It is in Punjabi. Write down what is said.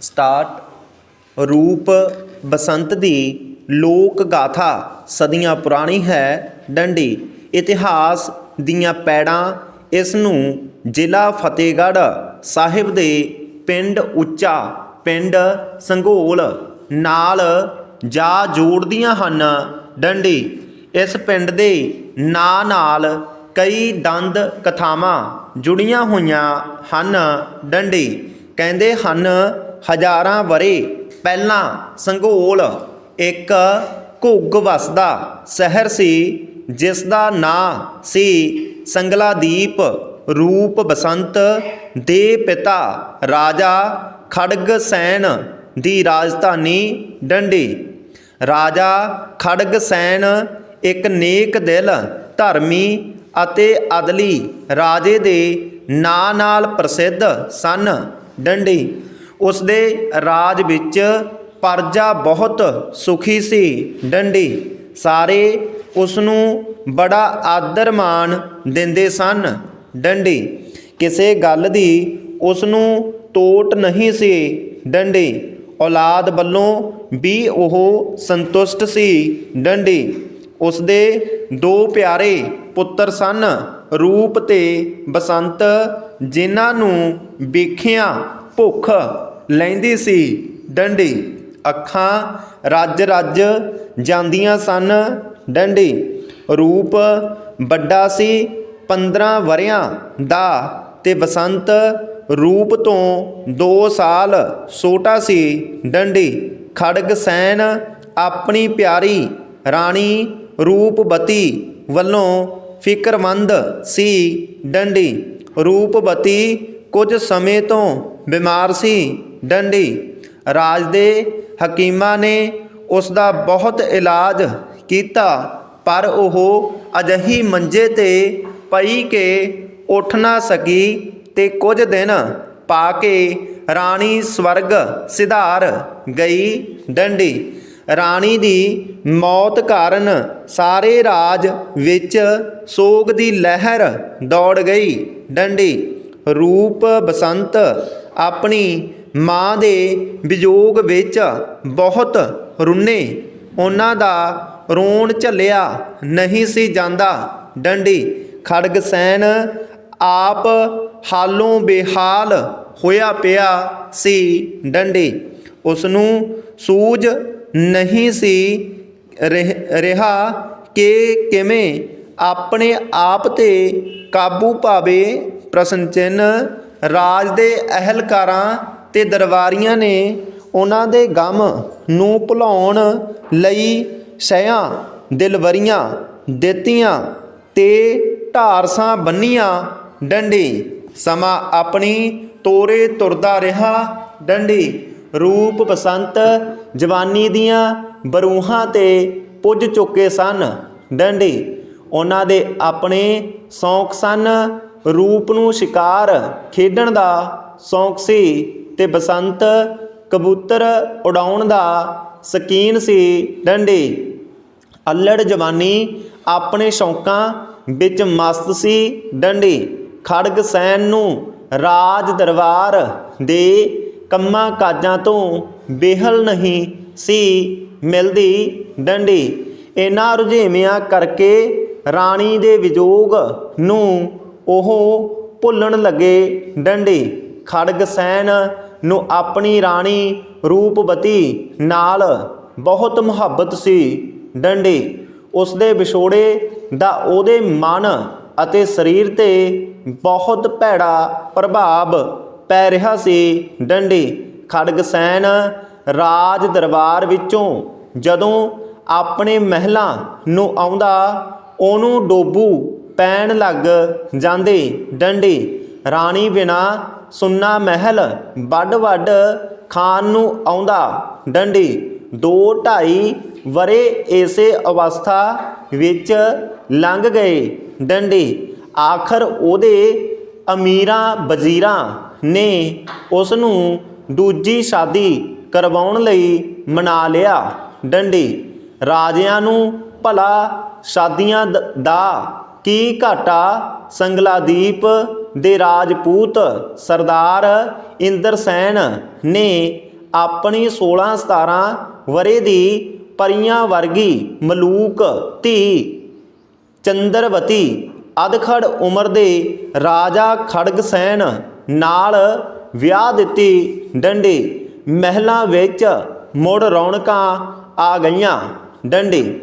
ਸਟਾਰਟ ਰੂਪ ਬਸੰਤ ਦੀ ਲੋਕ ਗਾਥਾ ਸਦੀਆਂ ਪੁਰਾਣੀ ਹੈ ਡੰਡੀ। ਇਤਿਹਾਸ ਦੀਆਂ ਪੈੜਾਂ ਇਸ ਨੂੰ ਜ਼ਿਲ੍ਹਾ ਫਤਿਹਗੜ੍ਹ ਸਾਹਿਬ ਦੇ ਪਿੰਡ ਉੱਚਾ, ਪਿੰਡ ਸੰਘੋਲ ਨਾਲ ਜਾ ਜੋੜਦੀਆਂ ਹਨ ਡੰਡੀ। ਇਸ ਪਿੰਡ ਦੇ ਨਾਂ ਨਾਲ ਕਈ ਦੰਦ ਕਥਾਵਾਂ ਜੁੜੀਆਂ ਹੋਈਆਂ ਹਨ ਡੰਡੀ। ਕਹਿੰਦੇ ਹਨ, ਹਜ਼ਾਰਾਂ ਵਰੇ ਪਹਿਲਾਂ ਸੰਘੋਲ ਇੱਕ ਘੁੱਗ ਵਸਦਾ ਸ਼ਹਿਰ ਸੀ ਜਿਸ ਦਾ ਨਾਂ ਸੀ ਸੰਗਲਾਦੀਪ ਰੂਪ ਬਸੰਤ ਦੇ ਪਿਤਾ ਰਾਜਾ ਖੜਗ ਸੈਨ ਦੀ ਰਾਜਧਾਨੀ ਡੰਡੀ। ਰਾਜਾ ਖੜਗ ਸੈਨ ਇੱਕ ਨੇਕ ਦਿਲ, ਧਰਮੀ ਅਤੇ ਅਦਲੀ ਰਾਜੇ ਦੇ ਨਾਂ ਨਾਲ ਪ੍ਰਸਿੱਧ ਸਨ। ਡੰਡੀ। ਉਸ ਦੇ ਰਾਜ ਵਿੱਚ ਪਰਜਾ ਬਹੁਤ ਸੁਖੀ ਸੀ, ਡੰਡੀ। ਸਾਰੇ ਉਸ ਨੂੰ ਬੜਾ ਆਦਰ ਮਾਣ ਦਿੰਦੇ ਸਨ, ਡੰਡੀ। ਕਿਸੇ ਗੱਲ ਦੀ ਉਸ ਨੂੰ ਟੋਟ ਨਹੀਂ ਸੀ, ਡੰਡੀ। ਔਲਾਦ ਵੱਲੋਂ ਵੀ ਉਹ ਸੰਤੁਸ਼ਟ ਸੀ, ਡੰਡੀ। ਉਸ ਦੇ ਦੋ ਪਿਆਰੇ ਪੁੱਤਰ ਸਨ ਰੂਪ ਤੇ ਬਸੰਤ ਜਿਨ੍ਹਾਂ ਨੂੰ ਵੇਖਿਆ ਭੁੱਖ ਲੈਂਦੀ ਸੀ, ਡੰਡੀ ਅੱਖਾਂ ਰੱਜ ਰੱਜ ਜਾਂਦੀਆਂ ਸਨ, ਡੰਡੀ ਰੂਪ ਵੱਡਾ ਸੀ 15 ਵਰਿਆਂ ਦਾ ਤੇ ਬਸੰਤ ਰੂਪ ਤੋਂ 2 ਸਾਲ ਛੋਟਾ ਸੀ, ਡੰਡੀ ਖੜਗ ਸੈਨ ਆਪਣੀ ਪਿਆਰੀ ਰਾਣੀ ਰੂਪਵਤੀ ਵੱਲੋਂ ਫਿਕਰਮੰਦ ਸੀ, ਡੰਡੀ। ਰੂਪਵਤੀ ਕੁਝ ਸਮੇਂ ਤੋਂ ਬਿਮਾਰ ਸੀ, ਡੰਡੀ। ਰਾਜ ਦੇ ਹਕੀਮਾਂ ਨੇ ਉਸ ਦਾ ਬਹੁਤ ਇਲਾਜ ਕੀਤਾ, ਪਰ ਉਹ ਅਜਹੀ ਮੰਜੇ ਤੇ ਪਈ ਕੇ ਉੱਠ ਨਾ ਸਕੀ ਤੇ ਕੁਝ ਦਿਨ ਪਾ ਕੇ ਰਾਣੀ ਸਵਰਗ ਸਿਧਾਰ ਗਈ, ਡੰਡੀ। ਰਾਣੀ ਦੀ ਮੌਤ ਕਾਰਨ ਸਾਰੇ ਰਾਜ ਵਿੱਚ ਸੋਗ ਦੀ ਲਹਿਰ ਦੌੜ ਗਈ। ਡੰਡੀ, ਰੂਪ ਬਸੰਤ ਆਪਣੀ ਮਾਂ ਦੇ ਵਿਯੋਗ ਵਿੱਚ ਬਹੁਤ ਰੁੰਨੇ। ਉਹਨਾਂ ਦਾ ਰੋਣ ਝੱਲਿਆ ਨਹੀਂ ਸੀ ਜਾਂਦਾ। ਡੰਡੀ ਖੜਗ ਸੈਨ ਆਪ ਹਾਲੋਂ ਬੇਹਾਲ ਹੋਇਆ ਪਿਆ ਸੀ। ਡੰਡੀ ਉਸ ਨੂੰ ਸੂਝ ਨਹੀਂ ਸੀ ਰਿਹਾ ਕਿ ਕਿਵੇਂ ਆਪਣੇ ਆਪ ਤੇ ਕਾਬੂ ਪਾਵੇ ਪ੍ਰਸ਼ਨ ਚਿੰਨ੍ਹ ਰਾਜ ਦੇ ਅਹਿਲਕਾਰਾਂ ਤੇ ਦਰਬਾਰੀਆਂ ਨੇ ਉਹਨਾਂ ਦੇ ਗਮ ਨੂੰ ਭੁਲਾਉਣ ਲਈ ਸਹਿਆਂ, ਦਿਲਵਰੀਆਂ ਦਿੱਤੀਆਂ ਤੇ ਢਾਰਸਾਂ ਬੰਨੀਆਂ ਡੰਡੀ। ਸਮਾਂ ਆਪਣੀ ਤੋਰੇ ਤੁਰਦਾ ਰਿਹਾ ਡੰਡੀ। ਰੂਪ ਬਸੰਤ ਜਵਾਨੀ ਦੀਆਂ ਬਰੂਹਾਂ ਤੇ ਪੁੱਜ ਚੁੱਕੇ ਸਨ। ਡੰਡੀ, ਉਹਨਾਂ ਦੇ ਆਪਣੇ ਸ਼ੌਂਕ ਸਨ। ਰੂਪ ਨੂੰ ਸ਼ਿਕਾਰ ਖੇਡਣ ਦਾ ਸ਼ੌਂਕ ਸੀ ਤੇ ਬਸੰਤ ਕਬੂਤਰ ਉਡਾਉਣ ਦਾ ਸ਼ਕੀਨ ਸੀ। ਡੰਡੀ, ਅਲੜ ਜਵਾਨੀ ਆਪਣੇ ਸ਼ੌਂਕਾਂ ਵਿੱਚ ਮਸਤ ਸੀ। ਡੰਡੀ, ਖੜਗ ਸੈਨ ਨੂੰ ਰਾਜ ਦਰਬਾਰ ਦੇ ਕੰਮਾਂ ਕਾਜਾਂ ਤੋਂ ਬੇਹਲ ਨਹੀਂ ਸੀ ਮਿਲਦੀ ਡੰਡੀ। ਇਹਨਾਂ ਰੁਝੇਵਿਆਂ ਕਰਕੇ ਰਾਣੀ ਦੇ ਵਿਜੋਗ ਨੂੰ ਉਹ ਭੁੱਲਣ ਲੱਗੇ ਡੰਡੀ। ਖੜਗ ਸੈਨ ਨੂੰ ਆਪਣੀ ਰਾਣੀ ਰੂਪਵਤੀ ਨਾਲ ਬਹੁਤ ਮੁਹੱਬਤ ਸੀ ਡੰਡੀ। ਉਸ ਦੇ ਵਿਛੋੜੇ ਦਾ ਉਹਦੇ ਮਨ ਅਤੇ ਸਰੀਰ ਤੇ ਬਹੁਤ ਭੈੜਾ ਪ੍ਰਭਾਵ ਪੈ ਰਿਹਾ ਸੀ। ਡੰਡੀ ਖੜਗਸੈਨ ਰਾਜ ਦਰਬਾਰ ਵਿੱਚੋਂ ਜਦੋਂ ਆਪਣੇ ਮਹਿਲਾਂ ਨੂੰ ਆਉਂਦਾ, ਉਹਨੂੰ ਡੋਬੂ ਪੈਣ ਲੱਗ ਜਾਂਦੇ। ਡੰਡੀ, ਰਾਣੀ ਬਿਨਾ ਸੁੰਨਾ ਮਹਿਲ ਵੱਡ ਵੱਡ ਖਾਨ ਨੂੰ ਆਉਂਦਾ। ਡੰਡੀ, ਦੋ ਢਾਈ ਵਰੇ ਇਸੇ ਅਵਸਥਾ ਵਿੱਚ ਲੰਘ ਗਏ। ਡੰਡੀ, ਆਖਰ ਉਹਦੇ ਅਮੀਰਾਂ ਵਜ਼ੀਰਾਂ ਨੇ ਉਸ ਨੂੰ ਦੂਜੀ ਸ਼ਾਦੀ ਕਰਵਾਉਣ ਲਈ ਮਨਾ ਲਿਆ। ਡੰਡੀ, ਰਾਜਿਆਂ ਨੂੰ ਭਲਾ ਸ਼ਾਦੀਆਂ ਦਾ ਕੀ ਘਾਟਾ? ਸੰਗਲਾਦੀਪ ਦੇ ਰਾਜਪੂਤ ਸਰਦਾਰ ਇੰਦਰਸੈਨ ਨੇ ਆਪਣੀ 16 17 ਵਰੇ ਦੀ ਪਰੀਆਂ ਵਰਗੀ ਮਲੂਕ ਧੀ ਚੰਦਰਵਤੀ ਅਧਖੜ ਉਮਰ ਦੇ ਰਾਜਾ ਖੜਗਸੈਨ ਨਾਲ ਵਿਆਹ ਦਿੱਤੀ ਡੰਡੀ। ਮਹਿਲਾਂ ਵਿੱਚ ਮੁੜ ਰੌਣਕਾਂ ਆ ਗਈਆਂ। ਡੰਡੀ